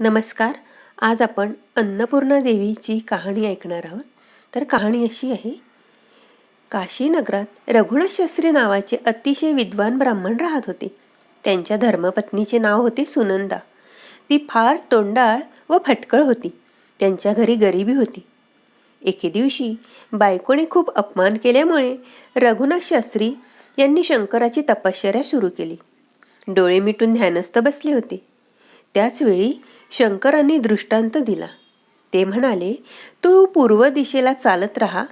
नमस्कार. आज आपण अन्नपूर्णा देवीची कहाणी ऐकणार आहोत. तर कहाणी अशी आहे काशीनगरात रघुनाथ शास्त्री नावाचे अतिशय विद्वान ब्राह्मण राहत होते. त्यांच्या धर्मपत्नीचे नाव होते सुनंदा. ती फार तोंडाळ व फटकळ होती. त्यांच्या घरी गरिबी होती. एके दिवशी बायकोने खूप अपमान केल्यामुळे रघुनाथ शास्त्री यांनी शंकराची तपश्चर्या सुरू केली. डोळे मिटून ध्यानस्थ बसले होते. त्याचवेळी शंकरांनी दृष्टांत दिला. ते म्हणाले तू पूर्व दिशेला चालत राहा.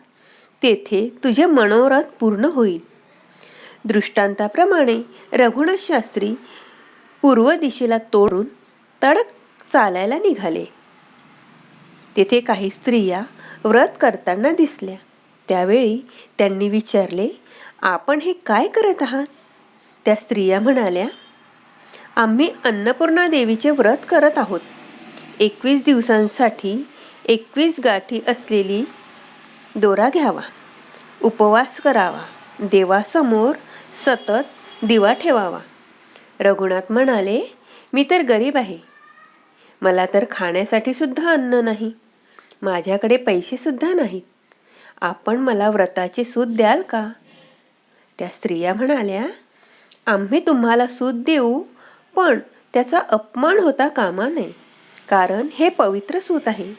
तेथे तुझे मनोरथ पूर्ण होईल. दृष्टांताप्रमाणे रघुनाथ शास्त्री पूर्व दिशेला तोडून तडक चालायला निघाले. तेथे काही स्त्रिया व्रत करताना दिसल्या. त्यावेळी त्यांनी विचारले आपण हे काय करत आहात? त्या स्त्रिया म्हणाल्या आम्ही अन्नपूर्णा देवीचे व्रत करत आहोत. एकवीस दिवसांसाठी एकवीस गाठी असलेली दोरा घ्यावा. उपवास करावा. देवासमोर सतत दिवा ठेवावा. रघुनाथ म्हणाले मी तर गरीब आहे. मला तर खाण्यासाठी सुद्धा अन्न नाही. माझ्याकडे पैसेसुद्धा नाहीत. आपण मला व्रताचे सूत द्याल का? त्या स्त्रिया म्हणाल्या आम्ही तुम्हाला सूत देऊ पण त्याचा अपमान होता कामा नये. कारण हे पवित्र सूत आहे.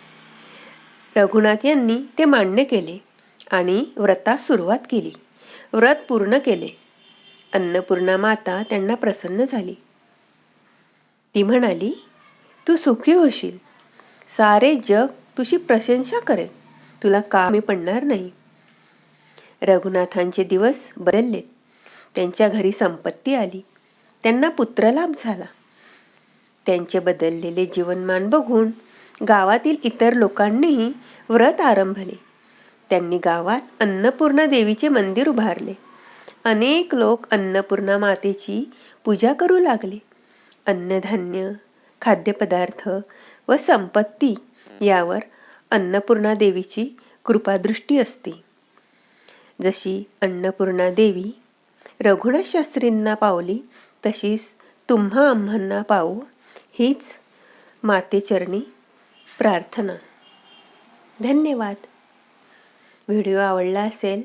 रघुनाथ यांनी ते मान्य केले आणि व्रतास सुरुवात केली. व्रत पूर्ण केले. अन्नपूर्णा माता त्यांना प्रसन्न झाली. ती म्हणाली तू सुखी होशील. सारे जग तुझी प्रशंसा करेल. तुला कामी पडणार नाही. रघुनाथांचे दिवस बदलले. त्यांच्या घरी संपत्ती आली. त्यांना पुत्रलाभ झाला. त्यांचे बदललेले जीवनमान बघून गावातील इतर लोकांनीही व्रत आरंभले. त्यांनी गावात अन्नपूर्णा देवीचे मंदिर उभारले. अनेक लोक अन्नपूर्णा मातेची पूजा करू लागले. अन्नधान्य खाद्यपदार्थ व संपत्ती यावर अन्नपूर्णा देवीची कृपादृष्टी असते. जशी अन्नपूर्णा देवी रघुनाथ शास्त्रींना पावली तशीच तुम्हा आम्हांना पाहू हीच मातेचरणी प्रार्थना. धन्यवाद. व्हिडिओ आवडला असेल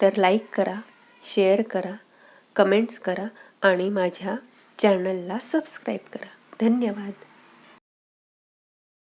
तर लाईक करा शेअर करा कमेंट्स करा आणि माझ्या चॅनलला सबस्क्राईब करा. धन्यवाद.